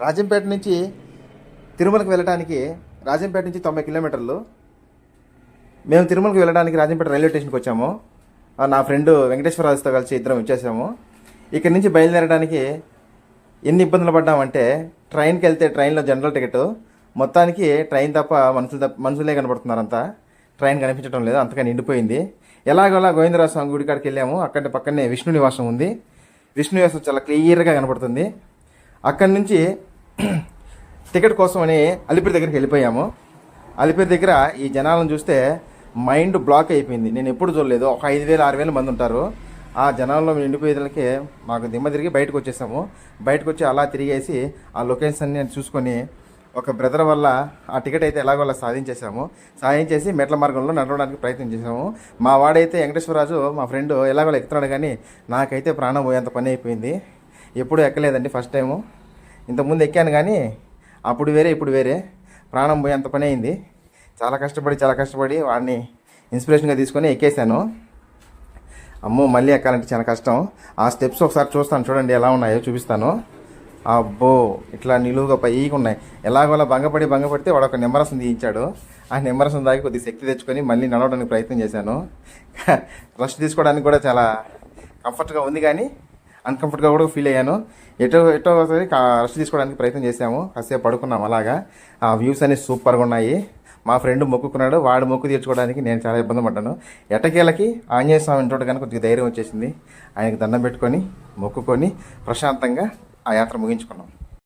రాజంపేట నుంచి తిరుమలకి వెళ్ళడానికి రాజంపేట నుంచి తొంభై కిలోమీటర్లు. మేము తిరుమలకి వెళ్ళడానికి రాజంపేట రైల్వే స్టేషన్కి వచ్చాము. నా ఫ్రెండ్ వెంకటేశ్వరరాజుతో కలిసి ఇద్దరం వచ్చేసాము. ఇక్కడి నుంచి బయలుదేరడానికి ఎన్ని ఇబ్బందులు పడ్డామంటే ట్రైన్కి వెళ్తే ట్రైన్లో జనరల్ టికెట్. మొత్తానికి ట్రైన్ తప్ప మనుషులు తప్ప మనుషులే కనబడుతున్నారంతా. ట్రైన్ కనిపించడం లేదు అంతగా నిండిపోయింది. ఎలాగోలా గోవిందరాజ స్వామి గుడి కాడికి వెళ్ళాము. అక్కడ పక్కనే విష్ణు నివాసం ఉంది. విష్ణు నివాసం చాలా క్లియర్గా కనపడుతుంది. అక్కడి నుంచి టికెట్ కోసం అని అలిపిరి దగ్గరికి వెళ్ళిపోయాము. అలిపిరి దగ్గర ఈ జనాలను చూస్తే మైండ్ బ్లాక్ అయిపోయింది. నేను ఎప్పుడు చూడలేదు. ఒక ఐదు వేలు ఆరు వేల మంది ఉంటారు. ఆ జనాల్లో నిండిపోయేదానికి మాకు దిమ్మ తిరిగి బయటకు వచ్చేసాము. బయటకు వచ్చి అలా తిరిగేసి ఆ లొకేషన్ నేను చూసుకొని ఒక బ్రదర్ వల్ల ఆ టికెట్ అయితే ఎలాగోలా సాధించేసాము. సాధించేసి మెట్ల మార్గంలో నడవడానికి ప్రయత్నం చేసాము మా వాడైతే వెంకటేశ్వరరాజు మా ఫ్రెండ్ ఎలాగోలా ఎక్కుతున్నాడు కానీ నాకైతే ప్రాణం పోయేంత పని అయిపోయింది. ఎప్పుడూ ఎక్కలేదండి ఫస్ట్ టైము. ఇంతకుముందు ఎక్కాను కానీ అప్పుడు వేరే ఇప్పుడు వేరే. ప్రాణం పోయేంత పని అయింది. చాలా కష్టపడి చాలా కష్టపడి వాడిని ఇన్స్పిరేషన్గా తీసుకొని ఎక్కేసాను అమ్మో మళ్ళీ ఎక్కాలంటే చాలా కష్టం. ఆ స్టెప్స్ ఒకసారి చూస్తాను చూడండి ఎలా ఉన్నాయో చూపిస్తాను. అబ్బో ఇట్లా నిలువుగా పైకి ఉన్నాయి. ఎలాగోలా భంగపడి భంగపడితే వాడు ఒక నిమ్మరసం తీయించాడు. ఆ నిమ్మరసం దాకి కొద్ది శక్తి తెచ్చుకొని మళ్ళీ నడవడానికి ప్రయత్నం చేశాను. రెస్ట్ తీసుకోవడానికి కూడా చాలా కంఫర్ట్గా ఉంది కానీ అన్కంఫర్ట్గా కూడా ఫీల్ అయ్యాను. ఎటో ఎటో ఒకసారి రెస్ట్ తీసుకోవడానికి ప్రయత్నం చేశాము. కాసేపు పడుకున్నాం అలాగా. ఆ వ్యూస్ అనేవి సూపర్గా ఉన్నాయి. మా ఫ్రెండ్ మొక్కుకున్నాడు. వాడు మొక్కు తీర్చుకోవడానికి నేను చాలా ఇబ్బంది పడ్డాను. ఎటకేలకి ఆంజనేయ స్వామి చోట కనుక కొద్దిగా ధైర్యం వచ్చేసింది. ఆయనకు దండం పెట్టుకొని మొక్కుకొని ప్రశాంతంగా ఆ యాత్ర ముగించుకున్నాం.